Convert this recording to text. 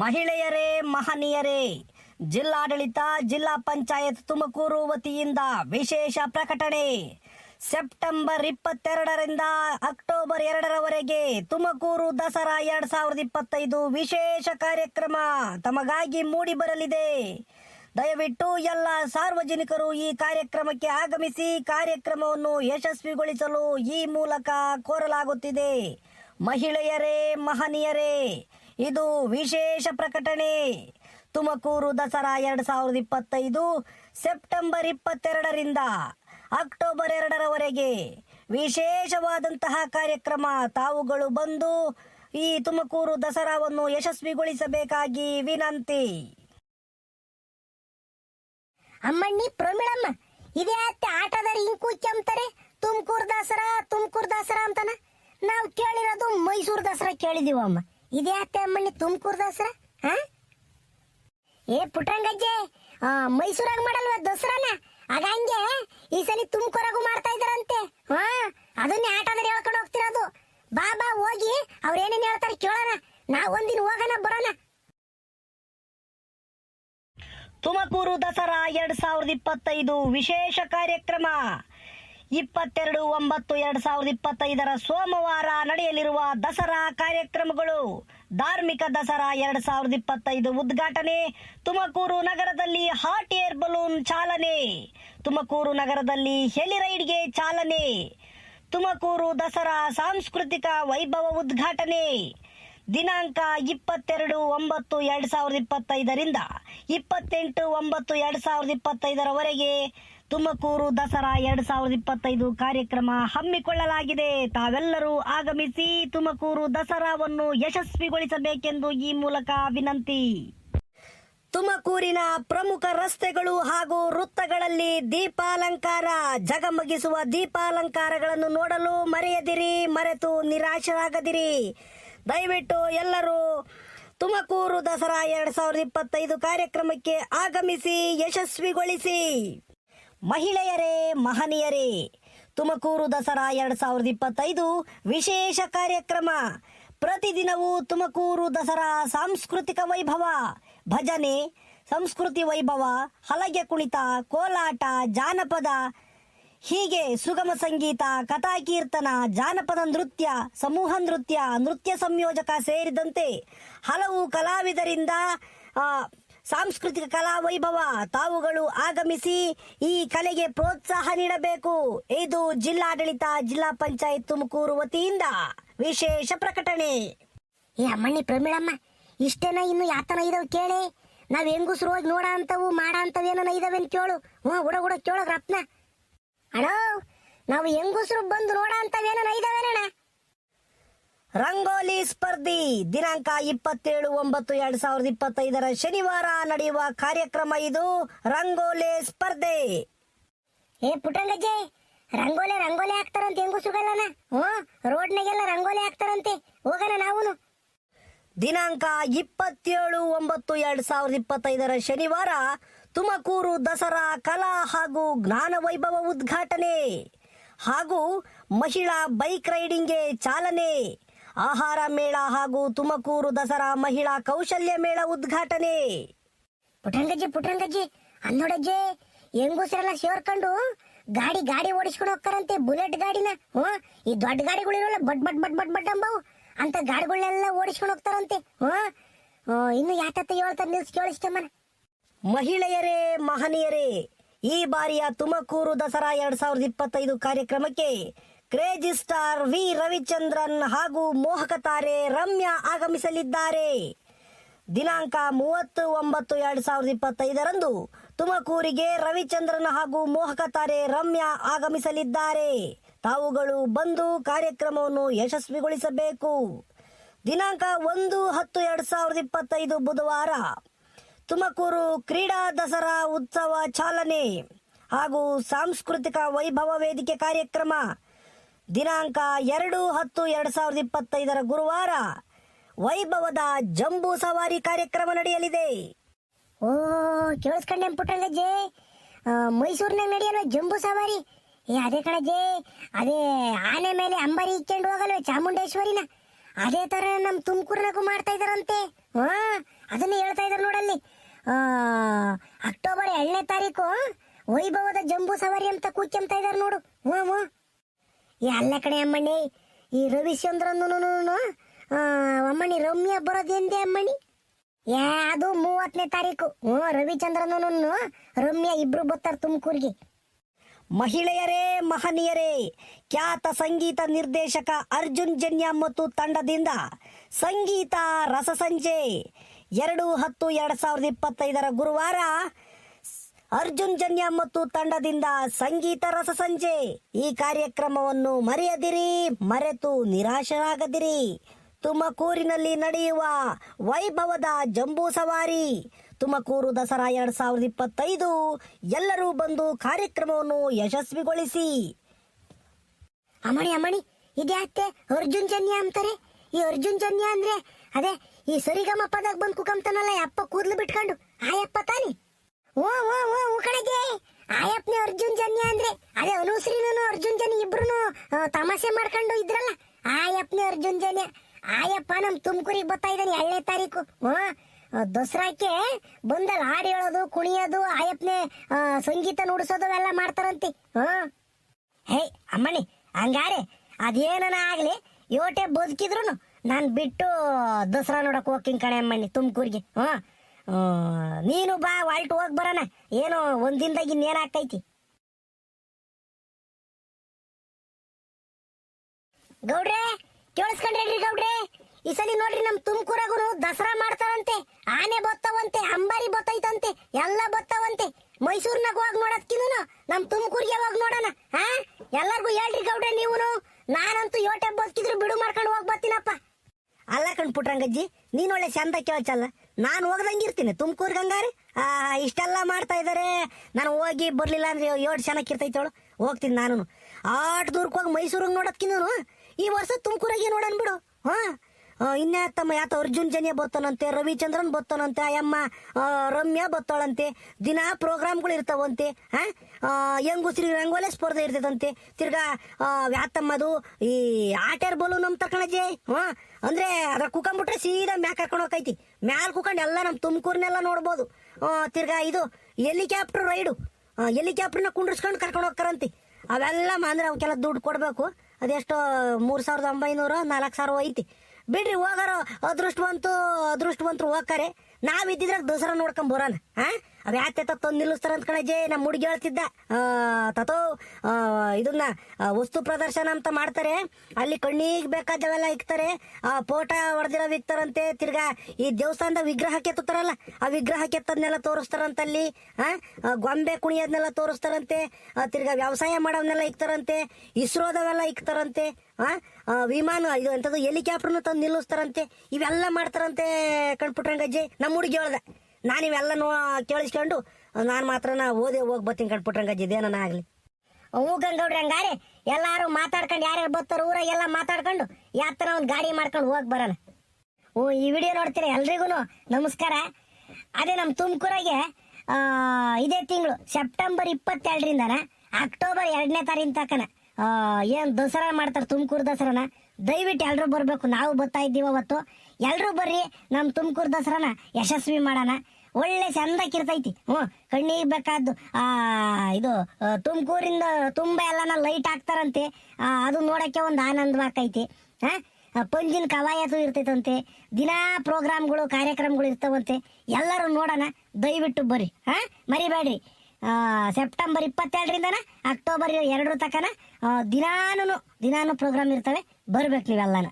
ಮಹಿಳೆಯರೇ, ಮಹನೀಯರೇ, ಜಿಲ್ಲಾಡಳಿತ, ಜಿಲ್ಲಾ ಪಂಚಾಯತ್ ತುಮಕೂರು ವತಿಯಿಂದ ವಿಶೇಷ ಪ್ರಕಟಣೆ. ಸೆಪ್ಟೆಂಬರ್ ಇಪ್ಪತ್ತೆರಡರಿಂದ ಅಕ್ಟೋಬರ್ ಎರಡರವರೆಗೆ ತುಮಕೂರು ದಸರಾ ಎರಡ್ ಸಾವಿರದ ಇಪ್ಪತ್ತೈದು ವಿಶೇಷ ಕಾರ್ಯಕ್ರಮ ತಮಗಾಗಿ ಮೂಡಿ ಬರಲಿದೆ. ದಯವಿಟ್ಟು ಎಲ್ಲ ಸಾರ್ವಜನಿಕರು ಈ ಕಾರ್ಯಕ್ರಮಕ್ಕೆ ಆಗಮಿಸಿ ಕಾರ್ಯಕ್ರಮವನ್ನು ಯಶಸ್ವಿಗೊಳಿಸಲು ಈ ಮೂಲಕ ಕೋರಲಾಗುತ್ತಿದೆ. ಮಹಿಳೆಯರೇ, ಮಹನೀಯರೇ ಇದು ವಿಶೇಷ ಪ್ರಕಟಣೆ. ತುಮಕೂರು ದಸರಾ ಎರಡು ಸಾವಿರದ ಇಪ್ಪತ್ತೈದು, ಸೆಪ್ಟೆಂಬರ್ ಇಪ್ಪತ್ತೆರಡರಿಂದ ಅಕ್ಟೋಬರ್ ಎರಡರವರೆಗೆ ವಿಶೇಷವಾದಂತಹ ಕಾರ್ಯಕ್ರಮ ತಾವುಗಳು ಬಂದು ಈ ತುಮಕೂರು ದಸರಾವನ್ನು ಯಶಸ್ವಿಗೊಳಿಸಬೇಕಾಗಿ ವಿನಂತಿ. ಅಮ್ಮಣ್ಣಿ, ಪ್ರಮಿಳಮ್ಮ, ಇದೇ ಅತ್ತೆ ಆಟದ ಇಂಕು ಕೆಮ್ತಾರೆ, ತುಮಕೂರು ದಸರಾ ತುಮಕೂರು ದಸರಾ ಅಂತನ? ನಾವು ಕೇಳಿರೋದು ಮೈಸೂರು ದಸರಾ ಕೇಳಿದೀವಮ್ಮ. ಇದೇ ಅತ್ತೆ ಅಮ್ಮನಿ ತುಮಕೂರು ದಸರಾ? ಹಾ? ಏ ಪುಟ್ಟಂಗಜ್ಜೆ ಮೈಸೂರಾಗ ಮಾಡಲ್ವ ದಸರಾನ? ಆಗ ಹಂಗೆ ಈ ಸಲ ತುಮಕೂರಾಗು ಮಾಡ್ತಾ ಇದಾರಂತೆ ಹಾ, ಅದನ್ನೇ ಆಟದಲ್ಲಿ ಹೇಳ್ಕೊಂಡು ಹೋಗ್ತಿರೋದು. ಬಾ ಬಾ, ಹೋಗಿ ಅವ್ರೇನೇನ್ ಹೇಳ್ತಾರೆ ಕೇಳೋಣ. ನಾವ್ ಒಂದಿನ ಹೋಗೋಣ, ಬರೋಣ. ತುಮಕೂರು ದಸರಾ ಎರಡ್ ಸಾವಿರದ ಇಪ್ಪತ್ತೈದು ವಿಶೇಷ ಕಾರ್ಯಕ್ರಮ. ಇಪ್ಪತ್ತೆರಡು, ಒಂಬತ್ತು, ಎರಡ್ ಸಾವಿರದ ಇಪ್ಪತ್ತೈದರ ಸೋಮವಾರ ನಡೆಯಲಿರುವ ದಸರಾ ಕಾರ್ಯಕ್ರಮಗಳು. ಧಾರ್ಮಿಕ ದಸರಾ ಎರಡ್ ಸಾವಿರದ ಇಪ್ಪತ್ತೈದು ಉದ್ಘಾಟನೆ, ತುಮಕೂರು ನಗರದಲ್ಲಿ ಹಾಟ್ ಏರ್ ಬಲೂನ್ ಚಾಲನೆ. ತುಮಕೂರು ನಗರದಲ್ಲಿ ಹೆಲಿರೈಡ್ಗೆ ಚಾಲನೆ. ತುಮಕೂರು ದಸರಾ ಸಾಂಸ್ಕೃತಿಕ ವೈಭವ ಉದ್ಘಾಟನೆ. ದಿನಾಂಕ ಇಪ್ಪತ್ತೆರಡು, ಒಂಬತ್ತು, ಎರಡ್ ಸಾವಿರದ ಇಪ್ಪತ್ತೈದರಿಂದ ಇಪ್ಪತ್ತೆಂಟು, ಒಂಬತ್ತು, ಎರಡ್ ಸಾವಿರದ ಇಪ್ಪತ್ತೈದರವರೆಗೆ ತುಮಕೂರು ದಸರಾ ಎರಡ್ ಸಾವಿರದ ಇಪ್ಪತ್ತೈದು ಕಾರ್ಯಕ್ರಮ ಹಮ್ಮಿಕೊಳ್ಳಲಾಗಿದೆ. ತಾವೆಲ್ಲರೂ ಆಗಮಿಸಿ ತುಮಕೂರು ದಸರಾವನ್ನು ಯಶಸ್ವಿಗೊಳಿಸಬೇಕೆಂದು ಈ ಮೂಲಕ ವಿನಂತಿ. ತುಮಕೂರಿನ ಪ್ರಮುಖ ರಸ್ತೆಗಳು ಹಾಗೂ ವೃತ್ತಗಳಲ್ಲಿ ದೀಪಾಲಂಕಾರ, ಜಗಮಗಿಸುವ ದೀಪಾಲಂಕಾರಗಳನ್ನು ನೋಡಲು ಮರೆಯದಿರಿ, ಮರೆತು ನಿರಾಶರಾಗದಿರಿ. ದಯವಿಟ್ಟು ಎಲ್ಲರೂ ತುಮಕೂರು ದಸರಾ ಎರಡ್ ಸಾವಿರದ ಇಪ್ಪತ್ತೈದು ಕಾರ್ಯಕ್ರಮಕ್ಕೆ ಆಗಮಿಸಿ, ಯಶಸ್ವಿಗೊಳಿಸಿ. ಮಹಿಳೆಯರೇ, ಮಹನೀಯರೇ. ತುಮಕೂರು ದಸರಾ ಎರಡ್ ಸಾವಿರದ ಇಪ್ಪತ್ತೈದು ವಿಶೇಷ ಕಾರ್ಯಕ್ರಮ. ಪ್ರತಿದಿನವೂ ತುಮಕೂರು ದಸರಾ ಸಾಂಸ್ಕೃತಿಕ ವೈಭವ. ಭಜನೆ, ಸಂಸ್ಕೃತಿ ವೈಭವ, ಹಲಗೆ ಕುಣಿತ, ಕೋಲಾಟ, ಜಾನಪದ, ಹೀಗೆ ಸುಗಮ ಸಂಗೀತ, ಕಥಾಕೀರ್ತನ, ಜಾನಪದ ನೃತ್ಯ, ಸಮೂಹ ನೃತ್ಯ ನೃತ್ಯ ಸಂಯೋಜಕ ಸೇರಿದಂತೆ ಹಲವು ಕಲಾವಿದರಿಂದ ಸಾಂಸ್ಕೃತಿಕ ಕಲಾ ವೈಭವ ತಾವುಗಳು ಆಗಮಿಸಿ ಈ ಕಲೆಗೆ ಪ್ರೋತ್ಸಾಹ ನೀಡಬೇಕು. ಇದು ಜಿಲ್ಲಾಡಳಿತ, ಜಿಲ್ಲಾ ಪಂಚಾಯತ್ ತುಮಕೂರು ವತಿಯಿಂದ ವಿಶೇಷ ಪ್ರಕಟಣೆ. ಏ ಅಮ್ಮಣ್ಣಿ ಪ್ರಮೀಳಮ್ಮ ಇಷ್ಟೇನ ಇನ್ನು ಯಾತನ ಇದಾವೆ ಕೇಳಿ? ನಾವ್ ಹೆಂಗುಸ್ರು ಹೋಗಿ ನೋಡ ಅಂತವು, ಮಾಡ ಅಂತವು ಏನನ ಇದಾವೇನ್ ಕೇಳು. ಹ್ಞೂ ಉಡ ಉಡ ಕೇಳೋ ರತ್ನ. ಅಣ್ಣ, ನಾವು ಹೆಂಗುಸ್ರು ಬಂದು ನೋಡ ಅಂತವೇನ ರಂಗೋಲಿ ಸ್ಪರ್ಧಿ ದಿನಾಂಕ ಇಪ್ಪತ್ತೇಳು ಒಂಬತ್ತು ಎರಡ್ ಸಾವಿರದ ಇಪ್ಪತ್ತೈದರ ಶನಿವಾರ ನಡೆಯುವ ಕಾರ್ಯಕ್ರಮ ಇದು ರಂಗೋಲಿ ಸ್ಪರ್ಧೆ. ಏ ಪುಟ್ಟಂಗಜ್ಜೆ ರಂಗೋಲೆ ರಂಗೋಲಿ ಹಾಕ್ತಾರಂತೆ ಹೆಂಗುಸ್ರುಗಳನ್ನ ಹ್ಞೂ ರೋಡ್ನಾಗೆಲ್ಲ ರಂಗೋಲಿ ಹಾಕ್ತಾರಂತೆ ಹೋಗೋಣ ನಾವುನು. ದಿನಾಂಕ ಇಪ್ಪತ್ತೇಳು ಒಂಬತ್ತು ಎರಡ್ ಸಾವಿರದ ಇಪ್ಪತ್ತೈದರ ಶನಿವಾರ ತುಮಕೂರು ದಸರಾ ಕಲಾ ಹಾಗೂ ಜ್ಞಾನ ವೈಭವ ಉದ್ಘಾಟನೆ ಹಾಗೂ ಮಹಿಳಾ ಬೈಕ್ ರೈಡಿಂಗ್ಗೆ ಚಾಲನೆ. ಆಹಾರ ಮೇಳ ಹಾಗೂ ತುಮಕೂರು ದಸರಾ ಮಹಿಳಾ ಕೌಶಲ್ಯ ಮೇಳ ಉದ್ಘಾಟನೆ. ಪುಟಂಗಜ್ಜಿ ಪುಟ್ಟಂಗಜ್ಜಿ ಅನ್ನೋಡಜ್ಜಿ ಹೆಂಗೂಸರೆಲ್ಲ ಸೇರ್ಕೊಂಡು ಗಾಡಿ ಗಾಡಿ ಓಡಿಸ್ಕೊಂಡು ಹೋಗ್ತಾರಂತೆ ಬುಲೆಟ್ ಗಾಡಿನ. ಹ್ಞೂ ಈ ದೊಡ್ಡ ಗಾಡಿಗಳಿರೋಲ್ಲ but but but but but ಅಂಬವು. ಅಂತ ಗಾಡಿಗಳನ್ನೆಲ್ಲ ಓಡಿಸ್ಕೊಂಡು ಹೋಗ್ತಾರಂತೆ. ಹ್ಞೂ, ಇನ್ನು ಯಾತತ್ತ ಹೇಳ್ತಾರೆ ನಿಲ್ಸ್ ಕೇಳಿಸ್ತಮ್ಮನ ಮಹಿಳೆಯರೇ ಮಹನೀಯರೇ ಈ ಬಾರಿಯ ತುಮಕೂರು ದಸರಾ ಎರಡ್ ಸಾವಿರದ ಇಪ್ಪತ್ತೈದು ಕಾರ್ಯಕ್ರಮಕ್ಕೆ ಕ್ರೇಜಿ ಸ್ಟಾರ್ ವಿ ರವಿಚಂದ್ರನ್ ಹಾಗೂ ಮೋಹಕ ತಾರೆ ರಮ್ಯಾ ಆಗಮಿಸಲಿದ್ದಾರೆ. ದಿನಾಂಕ ಮೂವತ್ತು ಒಂಬತ್ತು ಎರಡು ಸಾವಿರದ ಇಪ್ಪತ್ತೈದರಂದು ತುಮಕೂರಿಗೆ ರವಿಚಂದ್ರನ್ ಹಾಗೂ ಮೋಹಕ ತಾರೆ ರಮ್ಯಾ ಆಗಮಿಸಲಿದ್ದಾರೆ. ತಾವುಗಳು ಬಂದು ಕಾರ್ಯಕ್ರಮವನ್ನು ಯಶಸ್ವಿಗೊಳಿಸಬೇಕು. ದಿನಾಂಕ ಒಂದು ಹತ್ತು ಎರಡ್ ಸಾವಿರದ ಇಪ್ಪತ್ತೈದು ಬುಧವಾರ ತುಮಕೂರು ಕ್ರೀಡಾ ದಸರಾ ಉತ್ಸವ ಚಾಲನೆ ಹಾಗೂ ಸಾಂಸ್ಕೃತಿಕ ವೈಭವ ವೇದಿಕೆ ಕಾರ್ಯಕ್ರಮ ದಿನಾಂಕ ಎರಡು ಹತ್ತು ಎರಡು ಸಾವಿರದ ಇಪ್ಪತ್ತೈದರ ಗುರುವಾರ ವೈಭವದ ಜಂಬೂ ಸವಾರಿ ಕಾರ್ಯಕ್ರಮ ನಡೆಯಲಿದೆ. ಓ, ಕೇಳಿಸ್ಕೊಂಡೆ ಪುಟ್ಟಂಗಜ್ಜಿ ಮೈಸೂರಿನಾಗ ನಡೆಯಲ್ವ ಜಂಬೂ ಸವಾರಿ. ಏ, ಅದೇ ಕಣಜ್ಜಿ, ಅದೇ ಆನೆ ಮೇಲೆ ಅಂಬರಿ ಇಕ್ಕೊಂಡು ಹೋಗಲ್ವ ಚಾಮುಂಡೇಶ್ವರಿನ? ಅದೇ ತರ ನಮ್ಮ ತುಮಕೂರ್ನಾಗೂ ಮಾಡ್ತಾ ಇದಾರಂತೆ ಹಾ ನೋಡಲ್ಲಿ. ಅಕ್ಟೋಬರ್ ಎರಡನೇ ತಾರೀಕು ವೈಭವದ ಜಂಬೂ ಸವಾರಿ ಅಂತ ಕೂಚಂತ ಇದಾರೆ ನೋಡು. ಹ್ಞೂ ಹ್ಞೂ ಎಲ್ಲ ಕಡೆ ಅಮ್ಮಣ್ಣಿ, ಈ ರವಿಚಂದ್ರನು ಅಮ್ಮಣ್ಣಿ ರಮ್ಯ ಬರೋದೆಂದೆ ಅಮ್ಮಣ್ಣಿ? ಯಾ ಅದು ಮೂವತ್ತನೇ ತಾರೀಕು. ಹ್ಞೂ ರವಿಚಂದ್ರನು ರಮ್ಯ ಇಬ್ರು ಬರ್ತಾರೆ ತುಮಕೂರಿಗೆ. ಮಹಿಳೆಯರೇ, ಮಹನೀಯರೇ, ಖ್ಯಾತ ಸಂಗೀತ ನಿರ್ದೇಶಕ ಅರ್ಜುನ್ ಜನ್ಯ ಮತ್ತು ತಂಡದಿಂದ ಸಂಗೀತ ರಸಸಂಜೆ ಎರಡು ಹತ್ತು ಎರಡು ಸಾವಿರದ ಇಪ್ಪತ್ತೈದರ ಗುರುವಾರ ಅರ್ಜುನ್ ಜನ್ಯ ಮತ್ತು ತಂಡದಿಂದ ಸಂಗೀತ ರಸ ಸಂಜೆ. ಈ ಕಾರ್ಯಕ್ರಮವನ್ನು ಮರೆಯದಿರಿ, ಮರೆತು ನಿರಾಶರಾಗದಿರಿ. ತುಮಕೂರಿನಲ್ಲಿ ನಡೆಯುವ ವೈಭವದ ಜಂಬೂ ಸವಾರಿ. ತುಮಕೂರು ದಸರಾ ಎರಡ್ ಸಾವಿರದ ಇಪ್ಪತ್ತೈದು. ಎಲ್ಲರೂ ಬಂದು ಕಾರ್ಯಕ್ರಮವನ್ನು ಯಶಸ್ವಿಗೊಳಿಸಿ. ಅಮಣಿ ಅಮ್ಮಣಿ ಇದ್ಯಾಕೆ ಅರ್ಜುನ್ ಜನ್ಯ ಅಂತಾರೆ. ಈ ಅರ್ಜುನ್ ಜನ್ಯ ಅಂದ್ರೆ, ಅದೇ, ಈ ಸರಿಗಮ ಪದಾಗ ಬಂದು ಕುಕಂತಾನಲ್ಲ ಅಪ್ಪ ಕೂದ್ಲು ಬಿಟ್ಕೊಂಡು. ಆಯಪ್ಪ ತಾನೆ ಓ ಓ ಓ ಓ ಕಣಗೆ ಆಯಪ್ಪನೇ ಅರ್ಜುನ್ ಜನ್ಯ ಅಂದ್ರೆ ಅದೇ ಅನುಶ್ರೀನು ಅರ್ಜುನ್ ಜನ್ಯ ಇಬ್ರು ತಮಾಷೆ ಮಾಡ್ಕೊಂಡು ಇದ್ರಲ್ಲ? ಆಯಪ್ಪನೇ ಅರ್ಜುನ್ ಜನ್ಯ ಆಯಪ್ಪ ನಮ್ ತುಮಕೂರಿಗೆ ಬರ್ತಾ ಇದ್ದಾನೆ ಎರಡನೇ ತಾರೀಕು. ಹ್ಮ್ ದಸರಾಕ್ಕೆ ಬಂದಲ್ಲಿ, ಹಾಡು ಹೇಳೋದು, ಕುಣಿಯೋದು, ಆಯಪ್ಪನೇ ಸಂಗೀತ ನುಡಿಸೋದು ಎಲ್ಲ ಮಾಡ್ತಾರಂತೆ. ಹ್ಮ್ ಹೇ ಅಮ್ಮನಿ ಹಂಗಾರೆ ಅದೇನನ ಆಗ್ಲಿ, ಯೋಟೆ ಬದುಕಿದ್ರು ನಾನು ಬಿಟ್ಟು ದಸರಾ ನೋಡಕ್ ಹೋಗ್ತೀನಿ ಕಣೆ ಅಮ್ಮಣ್ಣಿ ತುಮಕೂರಿಗೆ. ಹ್ಞೂ ನೀನು ಬಾ, ವಾಲ್ಟ್ ಹೋಗಿ ಬರೋಣ. ಏನೋ ಒಂದಿನದಾಗ ಇನ್ನೇನಾಗ್ತೈತಿ? ಗೌಡ್ರೆ ಕೇಳಿಸ್ಕೊಂಡ್ರಿ ಗೌಡ್ರೆ. ಈ ಸಲ ನೋಡ್ರಿ ನಮ್ ತುಮಕೂರಾಗೂ ದಸರಾ ಮಾಡ್ತಾರಂತೆ ಆನೆ ಬತ್ತಾವಂತೆ ಅಂಬಾರಿ ಬತ್ತೈತಂತೆ ಎಲ್ಲ ಬತ್ತಾವಂತೆ. ಮೈಸೂರ್ನಾಗ ಹೋಗಿ ನೋಡೋದ್ಕಿನ್ನು ನಮ್ ತುಮಕೂರಿಗೆ ಹೋಗಿ ನೋಡೋಣ ಹಾ? ಎಲ್ಲಾರ್ಗು ಹೇಳ್ರಿ ಗೌಡ್ರೆ ನೀವುನು. ನಾನಂತೂ ಯೋಟೆ ಬದುಕಿದ್ರು ಬಿಡು ಮಾಡ್ಕೊಂಡು ಹೋಗಿ ಬರ್ತೀನಪ್ಪ. ಅಲ್ಲ ಕಣ್ಪುಟ್ರಂಗಜ್ಜಿ ನೀನ್ ಒಳ್ಳೆ ಚಂದ ಕೇಳ್ಚಲ್ಲ. ನಾನು ಹೋಗ್ದಂಗಿರ್ತೀನಿ ತುಮಕೂರ್ಗೆ ಹಂಗಾರೆ. ಆ, ಇಷ್ಟೆಲ್ಲ ಮಾಡ್ತಾ ಇದಾರೆ. ನಾನು ಹೋಗಿ ಬರ್ಲಿಲ್ಲ ಅಂದ್ರೆ ಏಳು ಚೆನ್ನಾಗಿ ಇರ್ತೈತೇಳು ಹೋಗ್ತೀನಿ ನಾನು ಆಟ ದೂರಕ್ಕೆ ಹೋಗಿ ಮೈಸೂರಿಗೆ ನೋಡೋದ್ಕಿನ್ನು ಈ ವರ್ಷ ತುಮಕೂರಾಗೆ ನೋಡೋಣ ಬಿಡು. ಹಾ? ಇನ್ನ ತಮ್ಮ ಯಾತ ಅರ್ಜುನ್ ಜನ್ಯ ಬತ್ತಾನಂತೆ, ರವಿಚಂದ್ರನ್ ಬತ್ತಾನಂತೆ, ಅಯ್ಯಮ್ಮ ರಮ್ಯಾ ಬತ್ತಾಳಂತೆ, ದಿನ ಪ್ರೋಗ್ರಾಮ್ಗಳು ಇರ್ತಾವಂತೆ ಹಾ ಹೆಂಗುಸ್ರಿ ರಂಗೋಲೆ ಸ್ಪರ್ಧೆ ಇರ್ತದಂತೆ. ತಿರ್ಗಾ ಯಾತಮ್ಮದು ಈ ಆಟೇರ್ ಬೋಲು ನಮ್ ತಕಣಜೆ ಹಾ? ಅಂದ್ರೆ ಅದ್ರ ಕುಕಂಬಿಟ್ರೆ ಸೀದಾ ಮ್ಯಾಕ್ ಕರ್ಕೊಂಡು ಹೋಗೈತಿ. ಮ್ಯಾಲ್ ಕುಕೊಂಡು ಎಲ್ಲ ನಮ್ ತುಮಕೂರ್ನೆಲ್ಲ ನೋಡ್ಬೋದು. ತಿರ್ಗಾ ಇದು ಹೆಲಿಕಾಪ್ಟರ್ ರೈಡು. ಹೆಲಿಕಾಪ್ಟರ್ನ ಕುಂಡ್ರಿಸ್ಕೊಂಡು ಕರ್ಕೊಂಡು ಹೋಗ್ತಾರಂತೆ. ಅವೆಲ್ಲ ಅಂದ್ರೆ ಅವಕ್ಕೆಲ್ಲ ದುಡ್ಡು ಕೊಡ್ಬೇಕು. ಅದೆಷ್ಟೋ ಮೂರ್ ಸಾವಿರದ ಒಂಬೈನೂರು ನಾಲ್ಕು ಸಾವಿರ ಐತಿ ಬಿಡ್ರಿ ಹೋಗಾರ ಅದೃಷ್ಟವಂತು ಅದೃಷ್ಟವಂತರು ಹೋಗ್ತಾರೆ ನಾವಿದ್ದಿದ್ರೆ ಇದ್ದಿದ್ರಾಗ ದಸರಾ ನೋಡ್ಕೊಂಡ್ ಬರೋಣ ಹಾ ಅವ್ ಯಾತೆ ತಂದು ನಿಲ್ಲಿಸ್ತಾರ ಅಂತ ಕಣಜೆ ನಮ್ಮ ಹುಡುಗಿ ಹೇಳ್ತಿದ್ದ. ತತೋ ಇದನ್ನ ವಸ್ತು ಪ್ರದರ್ಶನ ಅಂತ ಮಾಡ್ತಾರೆ. ಅಲ್ಲಿ ಕಣ್ಣಿಗೆ ಬೇಕಾದವೆಲ್ಲ ಇಕ್ತಾರೆ. ಆ, ಫೋಟೋ ಹೊಡೆದಿರೋ ಇಕ್ತಾರಂತೆ ತಿರ್ಗಾ ಈ ದೇವಸ್ಥಾನದ ವಿಗ್ರಹ ಕೆತ್ತಾರಲ್ಲ ಆ ವಿಗ್ರಹ ಕೆತ್ತದ್ನೆಲ್ಲ ತೋರಿಸ್ತಾರಂತ ಅಲ್ಲಿ ಗೊಂಬೆ ಕುಣಿಯೋದ್ನೆಲ್ಲ ತೋರಿಸ್ತಾರಂತೆ ತಿರ್ಗಾ ವ್ಯವಸಾಯ ಮಾಡೋವನ್ನೆಲ್ಲ ಇಕ್ತಾರಂತೆ ಇಸ್ರೋದವೆಲ್ಲ ಇಕ್ತಾರಂತೆ ವಿಮಾನ, ಇದು ಎಂತದ್ದು ಹೆಲಿಕಾಪ್ಟರ್ನ ತಂದು ನಿಲ್ಲಿಸ್ತಾರಂತೆ, ಇವೆಲ್ಲ ಮಾಡ್ತಾರಂತೆ ಕಣ್ಪುಟ್ರಂಗಜ್ಜಿ ನಮ್ಮ ಹುಡುಗಿ ಹೇಳ್ದ. ನಾನು ಇವೆಲ್ಲನೂ ಕೇಳಿಸ್ಕೊಂಡು, ನಾನು ಮಾತ್ರ ನಾ ಓದಿ, ಹೋಗಿ ಬರ್ತೀನಿ ಕಟ್ಬಿಟ್ರಂಗ ಇದೇನ ಆಗಲಿ. ಹ್ಞೂ ಹಂಗಾರೆ, ಎಲ್ಲಾರು ಮಾತಾಡ್ಕೊಂಡು ಯಾರ್ಯಾರು ಊರ ಊರಾಗೆಲ್ಲ ಮಾತಾಡ್ಕೊಂಡು, ಯಾತ್ರ ಒಂದು ಗಾಡಿ ಮಾಡ್ಕೊಂಡು ಹೋಗಿ ಬರೋಣ. ಓ ಈ ವಿಡಿಯೋ ನೋಡ್ತೀರಾ ಎಲ್ರಿಗೂ ನಮಸ್ಕಾರ. ಅದೇ ನಮ್ಮ ತುಮಕೂರಾಗೆ ಇದೇ ತಿಂಗಳು, ಸೆಪ್ಟೆಂಬರ್ ಇಪ್ಪತ್ತೆರಡರಿಂದನ, ಅಕ್ಟೋಬರ್ ಎರಡನೇ ತಾರೀಕು ತಕನ. ಏನು ದಸರಾ ಮಾಡ್ತಾರೆ ತುಮಕೂರು ದಸರಾನ? ದಯವಿಟ್ಟು ಎಲ್ಲರೂ ಬರಬೇಕು. ನಾವು ಬರ್ತಾ ಇದ್ದೀವಿ ಅವತ್ತು. ಎಲ್ಲರೂ ಬರ್ರಿ ನಮ್ಮ ತುಮಕೂರು ದಸರಾನ ಯಶಸ್ವಿ ಮಾಡೋಣ. ಒಳ್ಳೆ ಚಂದಕ್ಕಿರ್ತೈತಿ ಹ್ಞೂ ಕಣ್ಣಿಗೆ ಬೇಕಾದ್ದು ಇದು ತುಮಕೂರಿಂದ ತುಂಬ ಎಲ್ಲನ ಲೈಟ್ ಹಾಕ್ತಾರಂತೆ. ಅದು ನೋಡೋಕ್ಕೆ ಒಂದು ಆನಂದವಾಕೈತಿ ಹಾಂ ಪಂಜಿನ ಕವಾಯತು ಇರ್ತೈತಂತೆ. ದಿನಾ ಪ್ರೋಗ್ರಾಮ್ಗಳು, ಕಾರ್ಯಕ್ರಮಗಳು ಇರ್ತಾವಂತೆ. ಎಲ್ಲರೂ ನೋಡೋಣ. ದಯವಿಟ್ಟು ಬರ್ರಿ. ಹಾಂ ಮರಿಬೇಡ್ರಿ. ಸೆಪ್ಟೆಂಬರ್ ಇಪ್ಪತ್ತೆರಡರಿಂದನ, ಅಕ್ಟೋಬರ್ ಎರಡರ ತಕನ ದಿನಾನು ದಿನಾನು ಪ್ರೋಗ್ರಾಮ್ ಇರ್ತವೆ ಬರ್ಬೇಕು ನೀವೆಲ್ಲನ.